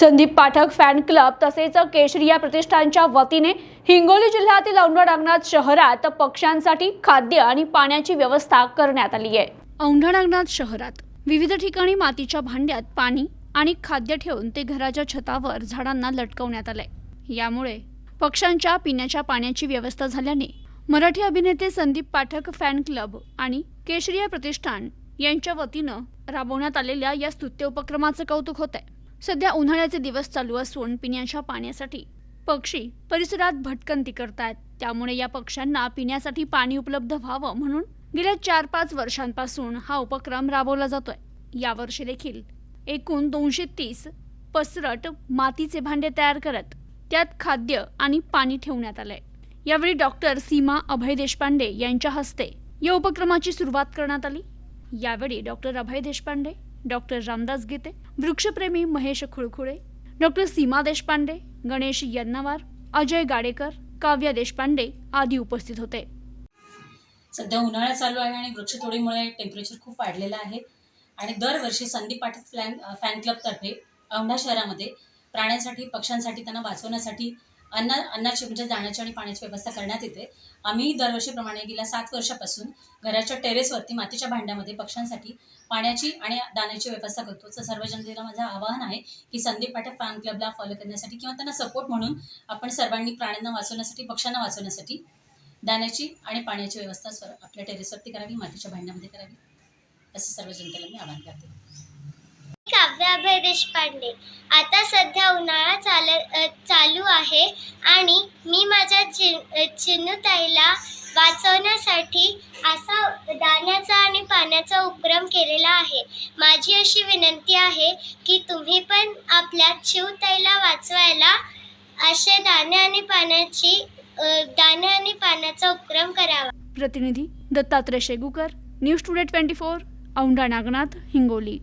Sandeep Pathak fan club तसेच केशरिया प्रतिष्ठानच्या वतीने हिंगोली जिल्ह्यातील औंढा नागनाथ शहरात पक्ष्यांसाठी खाद्य आणि पाण्याची व्यवस्था करण्यात आली आहे. औंढा नागनाथ शहरात विविध ठिकाणी मातीच्या भांड्यात पाणी आणि खाद्य ठेवून ते घराच्या छतावर झाडांना लटकवण्यात आले यामुळे पक्ष्यांच्या पिण्याच्या पाण्याची व्यवस्था झाल्याने मराठी अभिनेते संदीप पाठक फॅन क्लब आणि केशरिया प्रतिष्ठान यांच्या वतीनं राबवण्यात आलेल्या या स्तुत्य उपक्रमाचं कौतुक होत आहे सध्या उन्हाळ्याचे दिवस चालू असून पिण्याच्या पाण्यासाठी पक्षी परिसरात भटकंती करतात त्यामुळे या पक्ष्यांना पिण्यासाठी पाणी उपलब्ध व्हावं म्हणून गेल्या चार पाच वर्षांपासून हा उपक्रम राबवला जातोय. यावर्षी देखील एकूण दोनशे तीस पसरट मातीचे भांडे तयार करत त्यात खाद्य आणि पाणी ठेवण्यात आलंय. यावेळी डॉक्टर सीमा अभय देशपांडे यांच्या हस्ते या उपक्रमाची सुरुवात करण्यात आली. यावेळी डॉक्टर अभय देशपांडे डॉक्टर रामदास गीते वृक्षप्रेमी महेश खुळखुळे डॉक्टर सीमा देशपांडे गणेश यन्नावार अजय गाडेकर काव्य देशपांडे आदी उपस्थित होते. सध्या उन्हाळा चालू आहे आणि वृक्षतोडीमुळे टेम्परेचर खूप वाढलेलं आहे. आणि दरवर्षी संदीप पाटील फॅन फॅन क्लबतर्फे औंढा शहरामध्ये प्राण्यांसाठी पक्ष्यांसाठी त्यांना वाचवण्यासाठी अन्न अन्नाची म्हणजे जाण्याची आणि पाण्याची व्यवस्था करण्यात येते. आम्ही दरवर्षीप्रमाणे गेल्या सात वर्षापासून घराच्या टेरेसवरती मातीच्या भांड्यामध्ये पक्ष्यांसाठी पाण्याची आणि दाण्याची व्यवस्था करतो. तर सर्व जनतेला माझं आवाहन आहे की संदीप पाठक फॅन क्लबला फॉलो करण्यासाठी किंवा त्यांना सपोर्ट म्हणून आपण सर्वांनी प्राण्यांना वाचवण्यासाठी पक्ष्यांना वाचवण्यासाठी दाण्याची आणि पाण्याची व्यवस्था आपल्या टेरेसवरती करावी मातीच्या भांड्यामध्ये करावी. असं सर्व जनतेला मी आवाहन करते. काव्याभय देशपांडे आता सध्या उन्हाळा चालत चालू आहे आणि मी माझ्या चि चिन्नूताईला वाचवण्यासाठी असा दाण्याचा आणि पाण्याचा उपक्रम केलेला आहे. माझी अशी विनंती आहे की तुम्ही पण आपल्या चिवताईला वाचवायला असे दाणे आणि पाण्याची दाणे आणि पाण्याचा उपक्रम करावा. प्रतिनिधी Dattatray Shegukar news today twenty four Aundha Nagnath Hingoli.